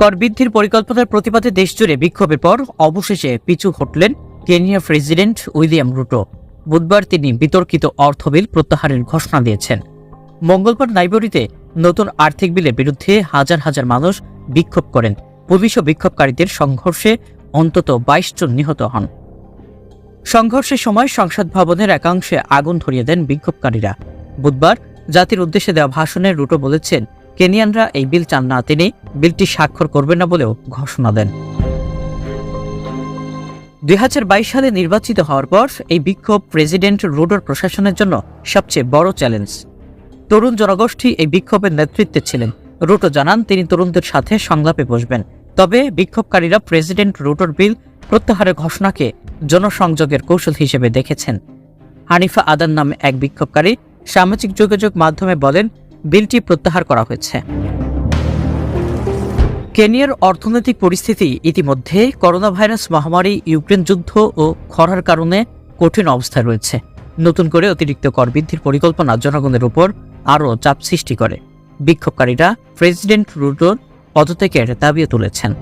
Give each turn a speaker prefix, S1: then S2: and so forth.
S1: কর বৃদ্ধির পরিকল্পনার প্রতিবাদে দেশজুড়ে বিক্ষোভের পর অবশেষে পিছু হটলেন কেনিয়া প্রেসিডেন্ট উইলিয়াম রুটো। বুধবার তিনি বিতর্কিত অর্থ বিল প্রত্যাহারের ঘোষণা দিয়েছেন। মঙ্গলবার নাইবরিতে নতুন আর্থিক বিলের বিরুদ্ধে হাজার হাজার মানুষ বিক্ষোভ করেন। পুলিশ ও বিক্ষোভকারীদের সংঘর্ষে অন্তত বাইশ জন নিহত হন। সংঘর্ষের সময় সংসদ ভবনের একাংশে আগুন ধরিয়ে দেন বিক্ষোভকারীরা। বুধবার জাতির উদ্দেশ্যে দেওয়া ভাষণে রুটো বলেছেন কেনিয়ানরা এই বিল চান না। তিনি বিলটি স্বাক্ষর করবেন না বলেও ঘোষণা দেন। দুই সালে নির্বাচিত হওয়ার পর এই বিক্ষোভ প্রেসিডেন্ট রুডোর প্রশাসনের জন্য সবচেয়ে বড় চ্যালেঞ্জ। তরুণ জনগোষ্ঠী এই বিক্ষোভের নেতৃত্বে ছিলেন। রুটো জানান, তিনি তরুণদের সাথে সংলাপে বসবেন। তবে বিক্ষোভকারীরা প্রেসিডেন্ট রুটোর বিল প্রত্যাহারের ঘোষণাকে জনসংযোগের কৌশল হিসেবে দেখেছেন। হানিফা আদান নামে এক বিক্ষোভকারী সামাজিক যোগাযোগ মাধ্যমে বলেন বিলটি প্রত্যাহার করা হয়েছে। কেনিয়ার অর্থনৈতিক পরিস্থিতি ইতিমধ্যে করোনা ভাইরাস মহামারী, ইউক্রেন যুদ্ধ ও খরার কারণে কঠিন অবস্থায় রয়েছে। নতুন করে অতিরিক্ত কর বৃদ্ধির পরিকল্পনা জনগণের উপর আরও চাপ সৃষ্টি করে। বিক্ষোভকারীরা প্রেসিডেন্ট রুটোর পদত্যাগের দাবিও তুলেছেন।